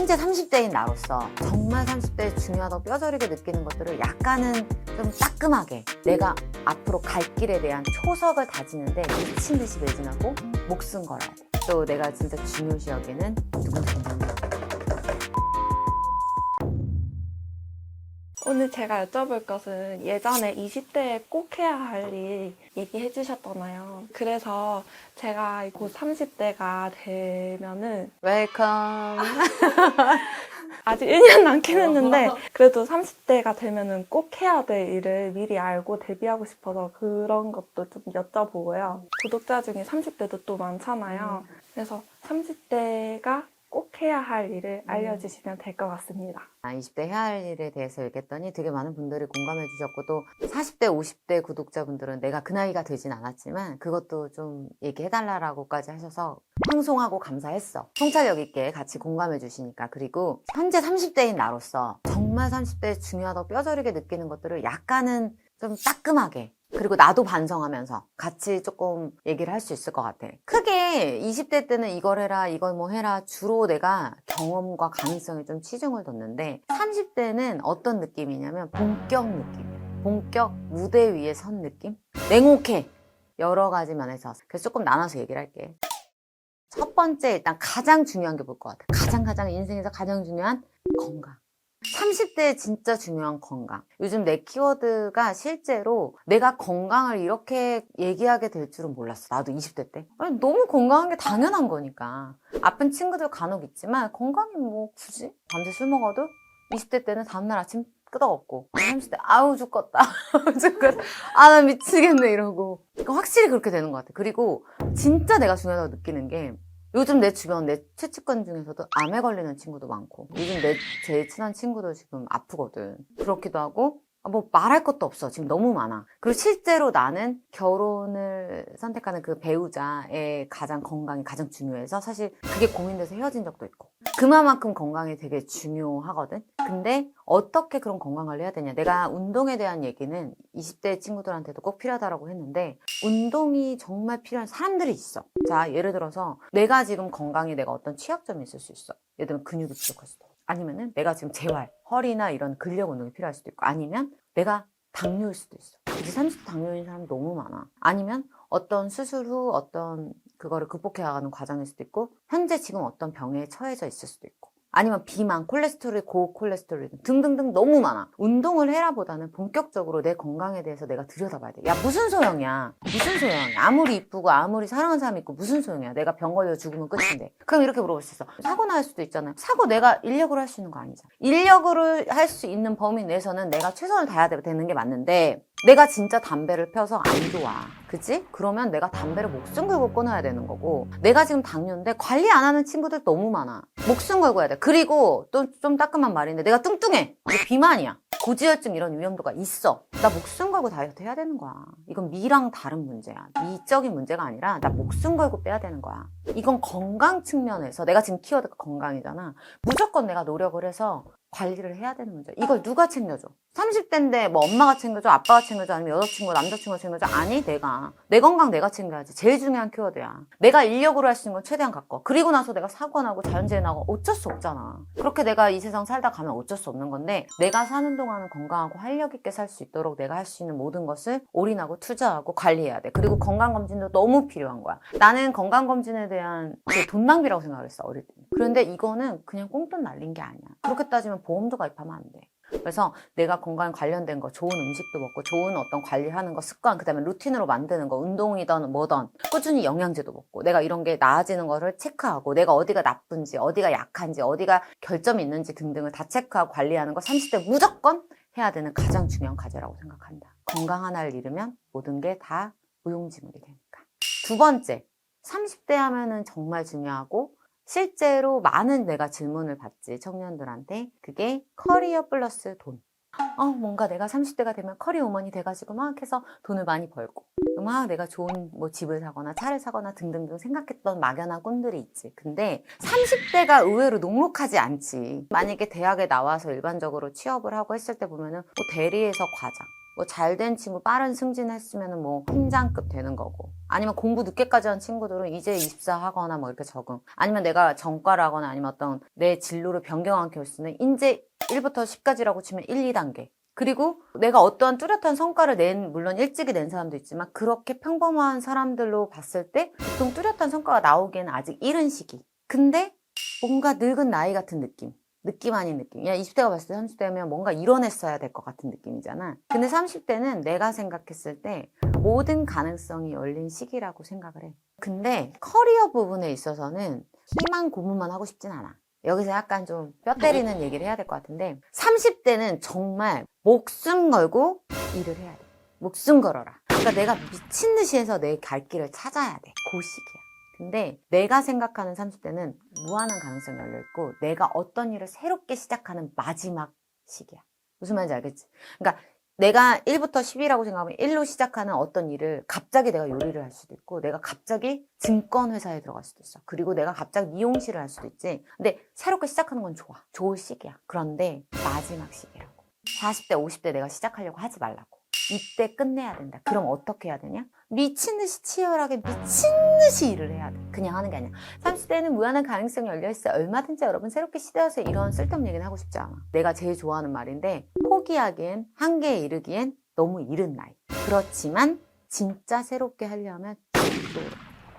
현재 30대인 나로서 정말 30대에 중요하다고 뼈저리게 느끼는 것들을 약간은 좀 따끔하게 내가 앞으로 갈 길에 대한 초석을 다지는데 미친 듯이 매진하고 목숨 걸어야 돼. 또 내가 진짜 중요시 여기는 누군지 오늘 제가 여쭤볼 것은 예전에 20대에 꼭 해야 할 일 얘기해 주셨잖아요. 그래서 제가 곧 30대가 되면은 웰컴. 아직 1년 남긴 했는데 그래도 30대가 되면은 꼭 해야 될 일을 미리 알고 대비하고 싶어서 그런 것도 좀 여쭤보고요. 구독자 중에 30대도 또 많잖아요. 그래서 30대가 꼭 해야 할 일을 알려주시면 될 것 같습니다. 아, 20대 해야 할 일에 대해서 얘기했더니 되게 많은 분들이 공감해 주셨고 또 40대, 50대 구독자분들은 내가 그 나이가 되진 않았지만 그것도 좀 얘기해달라고까지 하셔서 황송하고 감사했어. 통찰력 있게 같이 공감해 주시니까. 그리고 현재 30대인 나로서 정말 30대에 중요하다고 뼈저리게 느끼는 것들을 약간은 좀 따끔하게 그리고 나도 반성하면서 같이 조금 얘기를 할 수 있을 것 같아. 크게 20대 때는 이걸 해라, 이걸 뭐 해라 주로 내가 경험과 가능성에 좀 치중을 뒀는데 30대는 어떤 느낌이냐면 본격 느낌이야. 본격 무대 위에 선 느낌? 냉혹해. 여러 가지 면에서. 그래서 조금 나눠서 얘기를 할게. 첫 번째 일단 가장 중요한 게뭘것 같아? 가장 가장 인생에서 가장 중요한 건강. 30대에 진짜 중요한 건강. 요즘 내 키워드가 실제로 내가 건강을 이렇게 얘기하게 될 줄은 몰랐어. 나도 20대 때. 아니, 너무 건강한 게 당연한 거니까. 아픈 친구들 간혹 있지만 건강이 뭐 굳이? 밤새 술 먹어도 20대 때는 다음날 아침 끄덕없고 30대 아우 죽겠다. 죽겠다. 아 나 미치겠네 이러고. 그러니까 확실히 그렇게 되는 것 같아. 그리고 진짜 내가 중요하다고 느끼는 게 요즘 내 주변 내 최측근 중에서도 암에 걸리는 친구도 많고 요즘 내 제일 친한 친구도 지금 아프거든. 그렇기도 하고 아, 뭐 말할 것도 없어. 지금 너무 많아. 그리고 실제로 나는 결혼을 선택하는 그 배우자의 가장 건강이 가장 중요해서 사실 그게 고민돼서 헤어진 적도 있고. 그만큼 건강이 되게 중요하거든. 근데 어떻게 그런 건강을 해야 되냐. 내가 운동에 대한 얘기는 20대 친구들한테도 꼭 필요하다고 했는데 운동이 정말 필요한 사람들이 있어. 자, 예를 들어서 내가 지금 건강에 내가 어떤 취약점이 있을 수 있어. 예를 들면 근육이 부족할 수도 아니면은 내가 지금 재활, 허리나 이런 근력 운동이 필요할 수도 있고 아니면 내가 당뇨일 수도 있어. 이제 30대 당뇨인 사람 너무 많아. 아니면 어떤 수술 후 어떤 그거를 극복해 가는 과정일 수도 있고 현재 지금 어떤 병에 처해져 있을 수도 있고 아니면 비만, 콜레스테롤, 고콜레스테롤 등등등 너무 많아. 운동을 해라 보다는 본격적으로 내 건강에 대해서 내가 들여다봐야 돼. 야, 무슨 소용이야? 무슨 소용이야? 아무리 이쁘고 아무리 사랑하는 사람이 있고 무슨 소용이야? 내가 병 걸려 죽으면 끝인데. 그럼 이렇게 물어볼 수 있어. 사고 날 수도 있잖아요. 사고 내가 인력으로 할 수 있는 거 아니잖아. 인력으로 할 수 있는 범위 내에서는 내가 최선을 다해야 되는 게 맞는데 내가 진짜 담배를 펴서 안 좋아. 그치? 그러면 내가 담배를 목숨 걸고 끊어야 되는 거고 내가 지금 당뇨인데 관리 안 하는 친구들 너무 많아. 목숨 걸고 해야 돼. 그리고 또 좀 따끔한 말인데 내가 뚱뚱해. 비만이야. 고지혈증 이런 위험도가 있어. 나 목숨 걸고 다이어트 해야 되는 거야. 이건 미랑 다른 문제야. 미적인 문제가 아니라 나 목숨 걸고 빼야 되는 거야. 이건 건강 측면에서 내가 지금 키워드가 건강이잖아. 무조건 내가 노력을 해서 관리를 해야 되는 문제. 이걸 누가 챙겨줘? 30대인데 뭐 엄마가 챙겨줘, 아빠가 챙겨줘, 아니면 여자친구, 남자친구가 챙겨줘? 아니, 내가. 내 건강 내가 챙겨야지. 제일 중요한 키워드야. 내가 인력으로 할 수 있는 건 최대한 갖고. 그리고 나서 내가 사고 나고 자연재해 나고 어쩔 수 없잖아. 그렇게 내가 이 세상 살다 가면 어쩔 수 없는 건데 내가 사는 동안은 건강하고 활력 있게 살 수 있도록 내가 할 수 있는 모든 것을 올인하고 투자하고 관리해야 돼. 그리고 건강검진도 너무 필요한 거야. 나는 건강검진에 대한 그돈 낭비라고 생각했어, 어릴 때. 그런데 이거는 그냥 꽁돈 날린 게 아니야. 그렇게 따지면 보험도 가입하면 안 돼. 그래서 내가 건강 관련된 거, 좋은 음식도 먹고, 좋은 어떤 관리하는 거, 습관, 그 다음에 루틴으로 만드는 거, 운동이든 뭐든, 꾸준히 영양제도 먹고, 내가 이런 게 나아지는 거를 체크하고, 내가 어디가 나쁜지, 어디가 약한지, 어디가 결점이 있는지 등등을 다 체크하고 관리하는 거 30대 무조건 해야 되는 가장 중요한 과제라고 생각한다. 건강 하나를 잃으면 모든 게 다 무용지물이 되니까. 두 번째, 30대 하면은 정말 중요하고, 실제로 많은 내가 질문을 받지 청년들한테 그게 커리어 플러스 돈. 어 뭔가 내가 30대가 되면 커리어 우먼이 돼가지고 막 해서 돈을 많이 벌고 막 내가 좋은 뭐 집을 사거나 차를 사거나 등등등 생각했던 막연한 꿈들이 있지. 근데 30대가 의외로 녹록하지 않지. 만약에 대학에 나와서 일반적으로 취업을 하고 했을 때 보면은 뭐 대리에서 과장, 뭐 잘된 친구 빠른 승진했으면 뭐 팀장급 되는 거고. 아니면 공부 늦게까지 한 친구들은 이제 24 하거나 뭐 이렇게 적응. 아니면 내가 전과라거나 아니면 어떤 내 진로를 변경한 케이스는 이제 1부터 10까지라고 치면 1, 2단계. 그리고 내가 어떠한 뚜렷한 성과를 낸 물론 일찍이 낸 사람도 있지만 그렇게 평범한 사람들로 봤을 때 보통 뚜렷한 성과가 나오기에는 아직 이른 시기. 근데 뭔가 늙은 나이 같은 느낌 느낌 아닌 느낌. 야, 20대가 봤을 때 30대면 뭔가 이뤄냈어야 될 것 같은 느낌이잖아. 근데 30대는 내가 생각했을 때 모든 가능성이 열린 시기라고 생각을 해. 근데 커리어 부분에 있어서는 희망 고문만 하고 싶진 않아. 여기서 약간 좀 뼈 때리는 얘기를 해야 될 것 같은데 30대는 정말 목숨 걸고 일을 해야 돼. 목숨 걸어라. 그러니까 내가 미친 듯이 해서 내 갈 길을 찾아야 돼. 그 시기야. 근데 내가 생각하는 30대는 무한한 가능성이 열려있고 내가 어떤 일을 새롭게 시작하는 마지막 시기야. 무슨 말인지 알겠지? 그러니까 내가 1부터 10이라고 생각하면 1로 시작하는 어떤 일을 갑자기 내가 요리를 할 수도 있고 내가 갑자기 증권회사에 들어갈 수도 있어. 그리고 내가 갑자기 미용실을 할 수도 있지. 근데 새롭게 시작하는 건 좋아. 좋을 시기야. 그런데 마지막 시기라고. 40대, 50대 내가 시작하려고 하지 말라고. 이때 끝내야 된다. 그럼 어떻게 해야 되냐? 미친 듯이 치열하게 미친 듯이 일을 해야 돼. 그냥 하는 게 아니야. 30대는 무한한 가능성이 열려있어. 얼마든지 여러분 새롭게 시도하세요. 이런 쓸데없는 얘기는 하고 싶지 않아. 내가 제일 좋아하는 말인데 포기하기엔 한계에 이르기엔 너무 이른 나이. 그렇지만 진짜 새롭게 하려면 죽도록,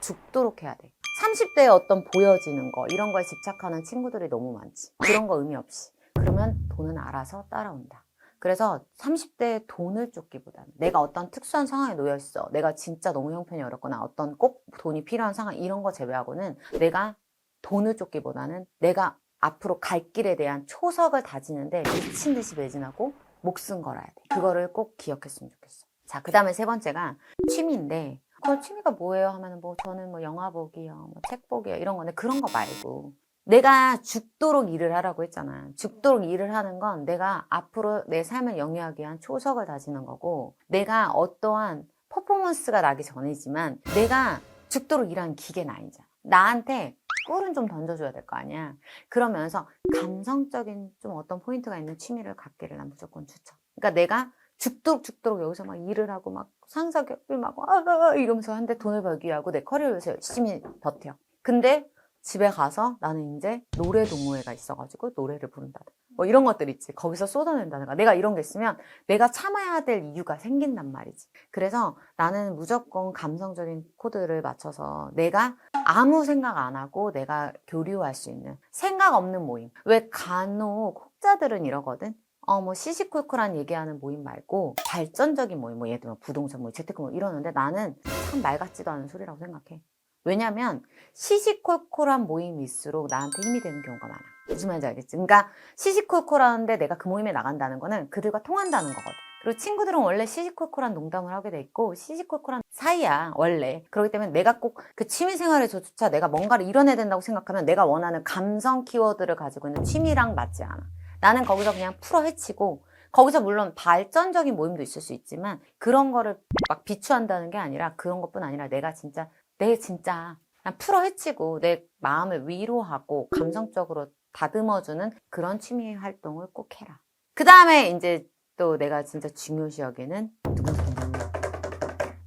죽도록 해야 돼. 30대에 어떤 보여지는 거 이런 거에 집착하는 친구들이 너무 많지. 그런 거 의미 없이. 그러면 돈은 알아서 따라온다. 그래서 30대에 돈을 쫓기보다는 내가 어떤 특수한 상황에 놓여 있어. 내가 진짜 너무 형편이 어렵거나 어떤 꼭 돈이 필요한 상황 이런 거 제외하고는 내가 돈을 쫓기보다는 내가 앞으로 갈 길에 대한 초석을 다지는데 미친 듯이 매진하고 목숨 걸어야 돼. 그거를 꼭 기억했으면 좋겠어. 자, 그 다음에 세 번째가 취미인데 그 취미가 뭐예요? 하면은 뭐 저는 뭐 영화 보기요, 뭐 책 보기요 이런 건데 그런 거 말고 내가 죽도록 일을 하라고 했잖아. 죽도록 일을 하는 건 내가 앞으로 내 삶을 영위하기 위한 초석을 다지는 거고, 내가 어떠한 퍼포먼스가 나기 전이지만, 내가 죽도록 일하는 기계는 아니잖아. 나한테 꿀은 좀 던져줘야 될 거 아니야. 그러면서 감성적인 좀 어떤 포인트가 있는 취미를 갖기를 난 무조건 추천. 그러니까 내가 죽도록 죽도록 여기서 막 일을 하고 막 상사 격을 막 아, 아, 이러면서 한데 돈을 벌기 위하고 내 커리어를 위해서 열심히 버텨. 근데 집에 가서 나는 이제 노래 동호회가 있어가지고 노래를 부른다. 뭐 이런 것들 있지. 거기서 쏟아낸다든가. 내가 이런 게 있으면 내가 참아야 될 이유가 생긴단 말이지. 그래서 나는 무조건 감성적인 코드를 맞춰서 내가 아무 생각 안 하고 내가 교류할 수 있는 생각 없는 모임. 왜 간혹 혹자들은 이러거든? 어, 뭐, 시시콜콜한 얘기하는 모임 말고, 발전적인 모임, 뭐, 예를 들면 부동산 모임, 재테크 모임 이러는데 나는 참 말 같지도 않은 소리라고 생각해. 왜냐면, 시시콜콜한 모임일수록 나한테 힘이 되는 경우가 많아. 무슨 말인지 알겠지? 그러니까, 시시콜콜하는데 내가 그 모임에 나간다는 거는 그들과 통한다는 거거든. 그리고 친구들은 원래 시시콜콜한 농담을 하게 돼 있고, 시시콜콜한 사이야, 원래. 그렇기 때문에 내가 꼭 그 취미 생활에서조차 내가 뭔가를 이뤄내야 된다고 생각하면 내가 원하는 감성 키워드를 가지고 있는 취미랑 맞지 않아. 나는 거기서 그냥 풀어 헤치고, 거기서 물론 발전적인 모임도 있을 수 있지만, 그런 거를 막 비추한다는 게 아니라, 그런 것뿐 아니라 내가 진짜, 내 진짜, 풀어 헤치고, 내 마음을 위로하고, 감성적으로 다듬어주는 그런 취미 활동을 꼭 해라. 그 다음에 이제 또 내가 진짜 중요시 여기는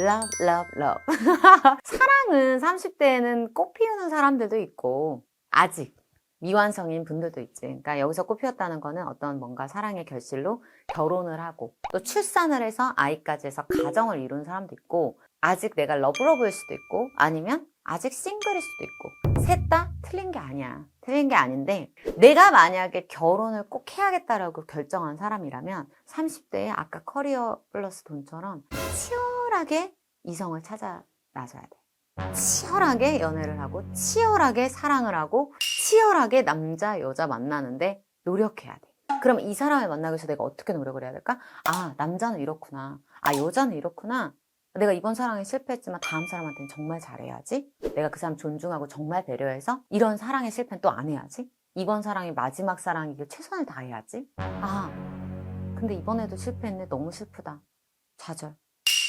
love, love, love. 사랑은 30대에는 꽃 피우는 사람들도 있고, 아직 미완성인 분들도 있지. 그러니까 여기서 꽃 피웠다는 거는 어떤 뭔가 사랑의 결실로 결혼을 하고, 또 출산을 해서 아이까지 해서 가정을 이룬 사람도 있고, 아직 내가 러브러브일 수도 있고, 아니면 아직 싱글일 수도 있고, 셋 다 틀린 게 아니야. 틀린 게 아닌데, 내가 만약에 결혼을 꼭 해야겠다라고 결정한 사람이라면, 30대에 아까 커리어 플러스 돈처럼 치열하게 이성을 찾아 나서야 돼. 치열하게 연애를 하고, 치열하게 사랑을 하고, 치열하게 남자, 여자 만나는데 노력해야 돼. 그럼 이 사람을 만나기 위해서 내가 어떻게 노력을 해야 될까? 아, 남자는 이렇구나. 아, 여자는 이렇구나. 내가 이번 사랑에 실패했지만 다음 사람한테는 정말 잘해야지. 내가 그 사람 존중하고 정말 배려해서 이런 사랑의 실패는 또 안 해야지. 이번 사랑이 마지막 사랑이길 최선을 다해야지. 아, 근데 이번에도 실패했네. 너무 슬프다. 좌절.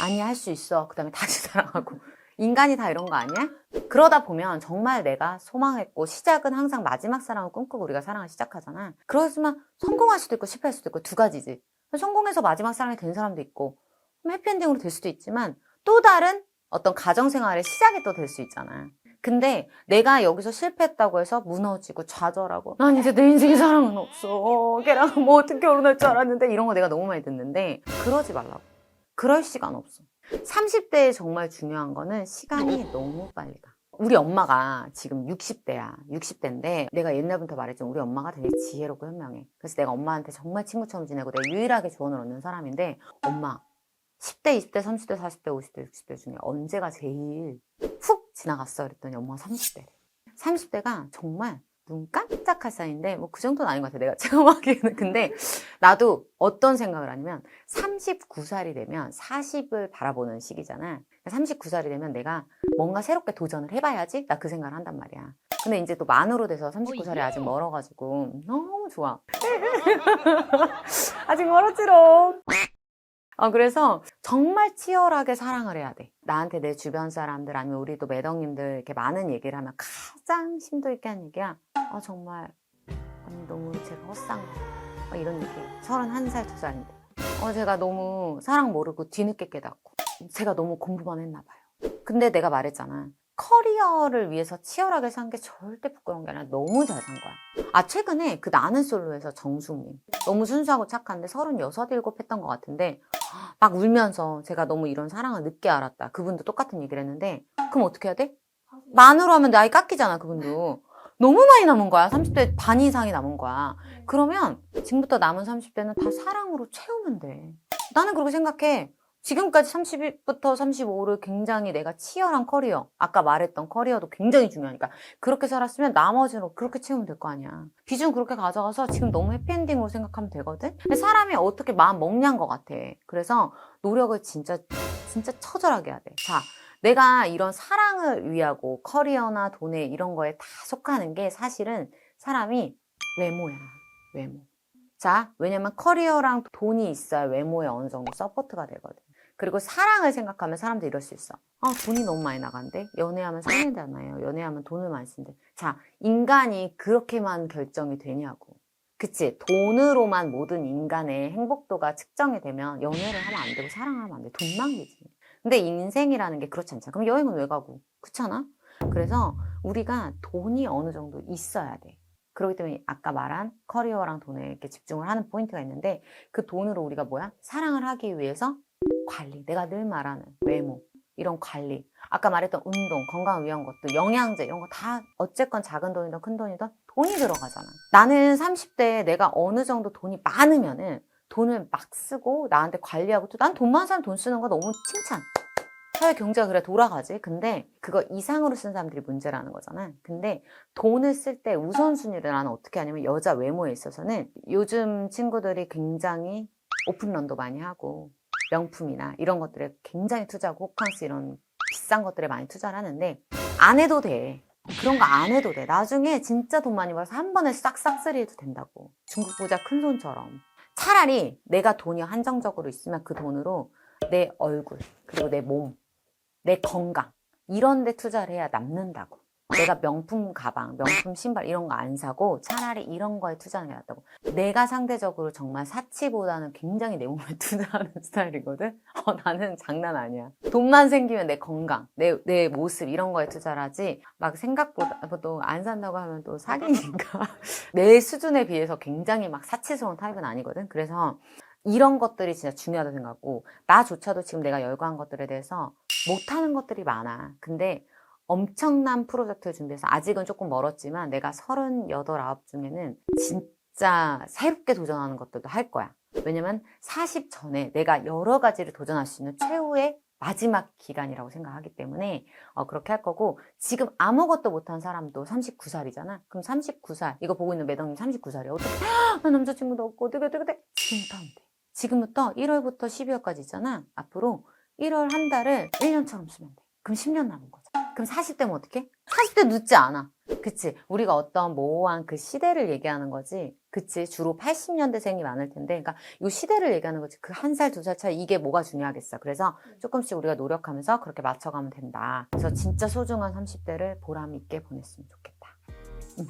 아니야, 할수 있어. 그 다음에 다시 사랑하고. 인간이 다 이런 거 아니야? 그러다 보면 정말 내가 소망했고 시작은 항상 마지막 사랑을 꿈꾸고 우리가 사랑을 시작하잖아. 그러지만 성공할 수도 있고 실패할 수도 있고 두 가지지. 성공해서 마지막 사랑이 된 사람도 있고 해피엔딩으로 될 수도 있지만 또 다른 어떤 가정생활의 시작이 또 될 수 있잖아. 근데 내가 여기서 실패했다고 해서 무너지고 좌절하고 난 이제 내 인생에 사랑은 없어. 걔랑 뭐 어떻게 결혼할 줄 알았는데 이런 거 내가 너무 많이 듣는데 그러지 말라고. 그럴 시간 없어. 30대에 정말 중요한 거는 시간이 너무 빨리 가. 우리 엄마가 지금 60대야. 60대인데 내가 옛날부터 말했지만 우리 엄마가 되게 지혜롭고 현명해. 그래서 내가 엄마한테 정말 친구처럼 지내고 내가 유일하게 조언을 얻는 사람인데 엄마 10대, 20대, 30대, 40대, 50대, 60대 중에 언제가 제일 훅 지나갔어? 그랬더니 엄마가 30대래. 30대가 정말 눈 깜짝할 사이인데 뭐 그 정도는 아닌 것 같아 내가 체험하기에는. 근데 나도 어떤 생각을 하냐면 39살이 되면 40을 바라보는 시기잖아. 39살이 되면 내가 뭔가 새롭게 도전을 해봐야지 나 그 생각을 한단 말이야. 근데 이제 또 만으로 돼서 39살이 아직 멀어가지고. 너무 좋아. 아직 멀었지롱 어, 그래서 정말 치열하게 사랑을 해야 돼. 나한테 내 주변 사람들 아니면 우리 또 매덕님들 이렇게 많은 얘기를 하면 가장 심도 있게 한 얘기야. 아, 정말. 아니, 너무 제가 헛산 거. 막 이런 얘기. 31살, 2살인데. 어, 제가 너무 사랑 모르고 뒤늦게 깨닫고. 제가 너무 공부만 했나 봐요. 근데 내가 말했잖아. 커리어를 위해서 치열하게 산 게 절대 부끄러운 게 아니라 너무 잘 산 거야. 아, 최근에 그 나는 솔로에서 정수님. 너무 순수하고 착한데 36, 7 했던 것 같은데 막 울면서 제가 너무 이런 사랑을 늦게 알았다. 그분도 똑같은 얘기를 했는데 그럼 어떻게 해야 돼? 만으로 하면 나이 깎이잖아, 그분도. 너무 많이 남은 거야. 30대 반 이상이 남은 거야. 그러면 지금부터 남은 30대는 다 사랑으로 채우면 돼. 나는 그렇게 생각해. 지금까지 30부터 35를 굉장히 내가 치열한 커리어, 아까 말했던 커리어도 굉장히 중요하니까 그렇게 살았으면 나머지로 그렇게 채우면 될 거 아니야. 비중 그렇게 가져가서 지금 너무 해피엔딩으로 생각하면 되거든? 근데 사람이 어떻게 마음 먹냐는 것 같아. 그래서 노력을 진짜, 진짜 처절하게 해야 돼. 자, 내가 이런 사랑을 위하고 커리어나 돈에 이런 거에 다 속하는 게 사실은 사람이 외모야. 외모. 자, 왜냐면 커리어랑 돈이 있어야 외모에 어느 정도 서포트가 되거든. 그리고 사랑을 생각하면 사람들이 이럴 수 있어. 아, 돈이 너무 많이 나간대? 연애하면 사랑이잖아요. 연애하면 돈을 많이 쓴대. 자, 인간이 그렇게만 결정이 되냐고. 그치? 돈으로만 모든 인간의 행복도가 측정이 되면 연애를 하면 안 되고 사랑을 하면 안 돼. 돈 낭비지. 근데 인생이라는 게 그렇지 않잖아. 그럼 여행은 왜 가고? 그렇잖아? 그래서 우리가 돈이 어느 정도 있어야 돼. 그렇기 때문에 아까 말한 커리어랑 돈에 이렇게 집중을 하는 포인트가 있는데 그 돈으로 우리가 뭐야? 사랑을 하기 위해서 관리. 내가 늘 말하는 외모. 이런 관리. 아까 말했던 운동, 건강을 위한 것도, 영양제, 이런 거 다 어쨌건 작은 돈이든 큰 돈이든 돈이 들어가잖아. 나는 30대에 내가 어느 정도 돈이 많으면은 돈을 막 쓰고 나한테 관리하고 또 난 돈 많은 사람 돈 쓰는 거 너무 칭찬. 사회 경제가 그래 돌아가지. 근데 그거 이상으로 쓴 사람들이 문제라는 거잖아. 근데 돈을 쓸 때 우선순위를 나는 어떻게 하냐면 여자 외모에 있어서는 요즘 친구들이 굉장히 오픈런도 많이 하고 명품이나 이런 것들에 굉장히 투자하고 호캉스 이런 비싼 것들에 많이 투자를 하는데 안 해도 돼. 그런 거 안 해도 돼. 나중에 진짜 돈 많이 벌어서 한 번에 싹싹 쓰리 해도 된다고. 중국 부자 큰 손처럼. 차라리 내가 돈이 한정적으로 있으면 그 돈으로 내 얼굴, 그리고 내 몸, 내 건강, 이런 데 투자를 해야 남는다고. 내가 명품 가방, 명품 신발 이런 거 안 사고 차라리 이런 거에 투자하는 게 낫다고. 내가 상대적으로 정말 사치보다는 굉장히 내 몸에 투자하는 스타일이거든? 어, 나는 장난 아니야. 돈만 생기면 내 건강, 내, 내 모습 이런 거에 투자를 하지 막 생각보다 또 안 산다고 하면 또 사기니까 내 수준에 비해서 굉장히 막 사치스러운 타입은 아니거든? 그래서 이런 것들이 진짜 중요하다고 생각하고 나조차도 지금 내가 열거한 것들에 대해서 못하는 것들이 많아. 근데 엄청난 프로젝트를 준비해서 아직은 조금 멀었지만 내가 38, 9 중에는 진짜 새롭게 도전하는 것들도 할 거야. 왜냐면 40 전에 내가 여러 가지를 도전할 수 있는 최후의 마지막 기간이라고 생각하기 때문에 어, 그렇게 할 거고 지금 아무것도 못한 사람도 39살이잖아. 그럼 39살 이거 보고 있는 매덕님 39살이야. 어떻게? 나 남자친구도 없고 어떻게 어떻게 돼? 하면 돼. 지금부터 1월부터 12월까지 있잖아. 앞으로 1월 한 달을 1년처럼 쓰면 돼. 그럼 10년 남은 거죠. 그럼 40대면 어떻게? 40대 늦지 않아. 그치? 우리가 어떤 모호한 그 시대를 얘기하는 거지. 그치? 주로 80년대생이 많을 텐데. 그러니까 이 시대를 얘기하는 거지. 그 한 살, 두 살 차이 이게 뭐가 중요하겠어. 그래서 조금씩 우리가 노력하면서 그렇게 맞춰가면 된다. 그래서 진짜 소중한 30대를 보람 있게 보냈으면 좋겠다. 응.